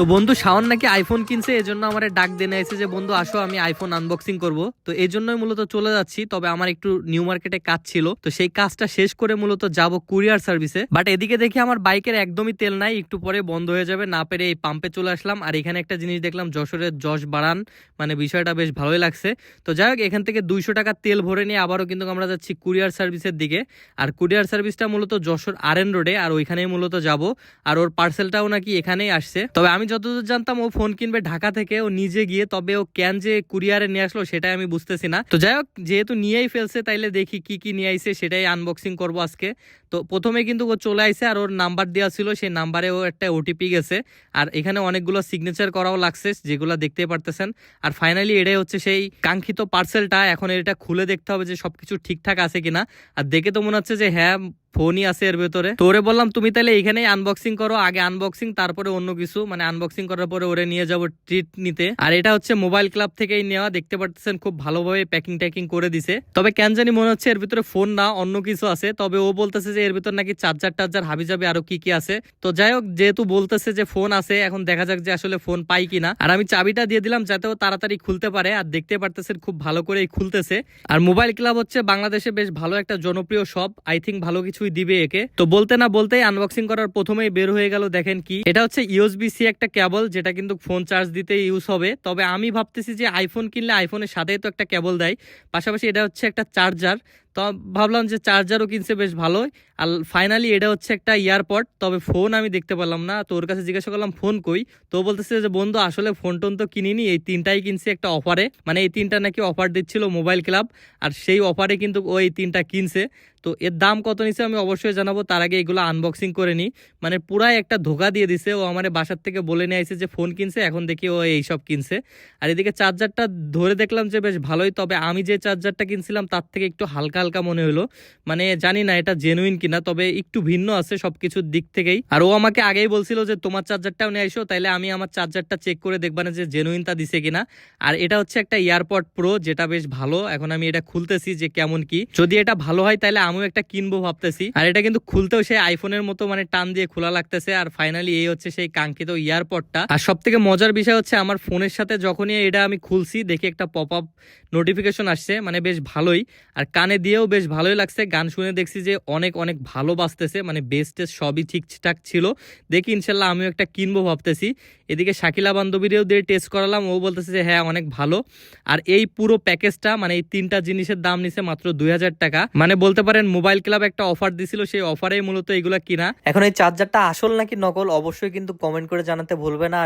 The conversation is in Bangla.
তো বন্ধু, শাওন নাকি আইফোন কিনছে এই জন্য আমার ডাক দেনে এসে যে, বন্ধু, আসো, আমি আইফোন আনবক্সিং করব। তো এই জন্যই মূলত চলে যাচ্ছি, তবে আমার একটু নিউ মার্কেটে কাজ ছিল। তো সেই কাজটা শেষ করে মূলত যাব কুরিয়ার সার্ভিসে বাট এদিকে দেখি আমার বাইকের একদমই তেল নাই, একটু পরে বন্ধ হয়ে যাবে, না পেরে এই পাম্পে চলে আসলাম। আর এখানে একটা জিনিস দেখলাম, যশোরের যশ বাড়ান মানে বিষয়টা বেশ ভালোই লাগছে। তো যাই হোক, এখান থেকে দুইশো টাকার তেল ভরে নিয়ে আবারও কিন্তু আমরা যাচ্ছি কুরিয়ার সার্ভিসের দিকে। আর কুরিয়ার সার্ভিসটা মূলত যশোর আর এন রোডে আর ওইখানেই মূলত যাব। আর ওর পার্সেলটাও নাকি এখানেই আসছে। তবে আমি যতদূর জানতাম ও ফোন কিনবে ঢাকা থেকে, ও নিজে গিয়ে তবে ও ক্যান যে কুরিয়ারে নিয়ে আসলো সেটাই আমি বুঝতেছি না। তো যাই হোক, যেহেতু নিয়েই ফেলছে, তাইলে দেখি কি কি নিয়ে আইছে, সেটাই আনবক্সিং করব আজকে। তো প্রথমে কিন্তু ও চলে আইছে আর ওর নাম্বার দেওয়া ছিল, সেই নাম্বারে ও একটা ওটিপি গেছে। আর এখানে অনেকগুলো সিগনেচার করাও লাগছে, যেগুলো দেখতে পারতেছেন। আর ফাইনালি এটাই হচ্ছে সেই কাঙ্ক্ষিত পার্সেলটা এখন এটা খুলে দেখতে হবে যে সবকিছু ঠিকঠাক আছে কিনা। আর দেখে তো মনে হচ্ছে যে হ্যাঁ ফোনই আছে এর ভেতরে। তো ওরে বললাম, তুমি তাহলে এখানেই আনবক্সিং করো, আগে আনবক্সিং তারপরে অন্য কিছু। মানে আনবক্সিং করার পরে ওরে নিয়ে যাব ট্রিট নিতে। আর এটা হচ্ছে মোবাইল ক্লাব থেকেই নেওয়া। দেখতে পাচ্ছেন খুব ভালোভাবে প্যাকিং ট্যাকিং করে দিছে। তবে কেন জানি মনে হচ্ছে এর ভিতরে ফোন না, অন্য কিছু আছে। তবে ও বলতেছে যে এর ভিতর নাকি চার্জার টার্জার হাবি যাবে আরও কি কি আছে। তো যাই হোক, যেহেতু বলতেছে যে ফোন আছে, এখন দেখা যাক যে আসলে ফোন পাই কিনা। আর আমি চাবিটা দিয়ে দিলাম যাতে ও তাড়াতাড়ি খুলতে পারে। আর দেখতে পারতেছেন খুব ভালো করেই খুলতেছে। আর মোবাইল ক্লাব হচ্ছে বাংলাদেশে বেশ ভালো একটা জনপ্রিয় শপ আই থিঙ্ক ভালো কিছুই দিবে একে। তো বলতে না বলতে আনবক্সিং করার প্রথমেই বের হয়ে গেল, দেখেন কি। এটা হচ্ছে ইউএসবি সি একটা কেবল যেটা কিন্তু ফোন চার্জ দিতে ইউজ হবে। তবে আমি ভাবতেছি যে আইফোন কিনলে আইফোনের সাথেই তো একটা কেবল দেয়। পাশাপাশি এটা হচ্ছে একটা চার্জার তো ভাবলাম যে চার্জারও কিনছে, বেশ ভালোই। আর ফাইনালি এটা হচ্ছে একটা ইয়ারপড তবে ফোন আমি দেখতে পারলাম না। তো ওর কাছে জিজ্ঞাসা করলাম, ফোন কই? তো বলতেছে যে, বন্ধু, আসলে ফোন টোন তো কিনিনি, এই তিনটাই কিনছি একটা অফারে মানে এই তিনটা নাকি অফার দিচ্ছিল মোবাইল ক্লাব আর সেই অফারে কিন্তু ও এই তিনটা কিনছে। তো এর দাম কত নিছে আমি অবশ্যই জানাব, তার আগে এগুলো আনবক্সিং করে নিই মানে পুরাই একটা ধোকা দিয়ে দিছে, ও আমার বাসার থেকে বলে নিয়ে আইছে যে, ফোন কিনছে, এখন দেখি ও এইসব কিনছে। আর এদিকে চার্জারটা ধরে দেখলাম যে, বেশ ভালোই। তবে আমি যে চার্জারটা কিনছিলাম, তার থেকে একটু হালকা হালকা মনে হলো। মানে জানি না এটা জেনুইন কিনা, তবে একটু ভিন্ন আছে সবকিছুর দিক থেকেই। আর ও আমাকে আগেই বলছিল যে, তোমার চার্জারটাও নিয়ে আইসো, তাইলে আমি আমার চার্জারটা চেক করে দেখবা না যে জেনুইনটা দিছে কিনা। আর এটা হচ্ছে একটা ইয়ারপড প্রো যেটা বেশ ভালো। এখন আমি এটা খুলতেছি যে কেমন কি। যদি এটা ভালো হয় তাহলে আমিও একটা কিনবো ভাবতেছি। আর এটা কিন্তু খুলতেও সেই আইফোনের মতো মানে টান দিয়ে খোলা লাগতেছে। আর ফাইনালি এই হচ্ছে সেই কাঙ্ক্ষিত ইয়ারপডটা আর সব থেকে মজার বিষয় হচ্ছে, আমার ফোনের সাথে যখনই এটা আমি খুলছি, দেখি একটা পপ আপ নোটিফিকেশন আসছে। মানে বেশ ভালোই। আর কানে দিয়েও বেশ ভালোই লাগছে। গান শুনে দেখছি যে অনেক অনেক ভালো বাজতেছে। মানে বেস টেস্ট সবই ঠিকঠাক ছিল। দেখি ইনশাল্লাহ আমিও একটা কিনবো ভাবতেছি। এদিকে শাকিলা বান্ধবীরেও দিয়ে টেস্ট করালাম। ও বলতেছে যে হ্যাঁ অনেক ভালো। আর এই পুরো প্যাকেজটা মানে এই তিনটা জিনিসের দাম নিছে মাত্র দুই হাজার টাকা। মানে বলতে পারেন মোবাইল ক্লাব একটা অফার দিছিল। সেই অফারেই মূলত এগুলা কিনা। এখন এই চার্জারটা আসল নাকি নকল, অবশ্যই কিন্তু কমেন্ট করে জানাতে ভুলবে না।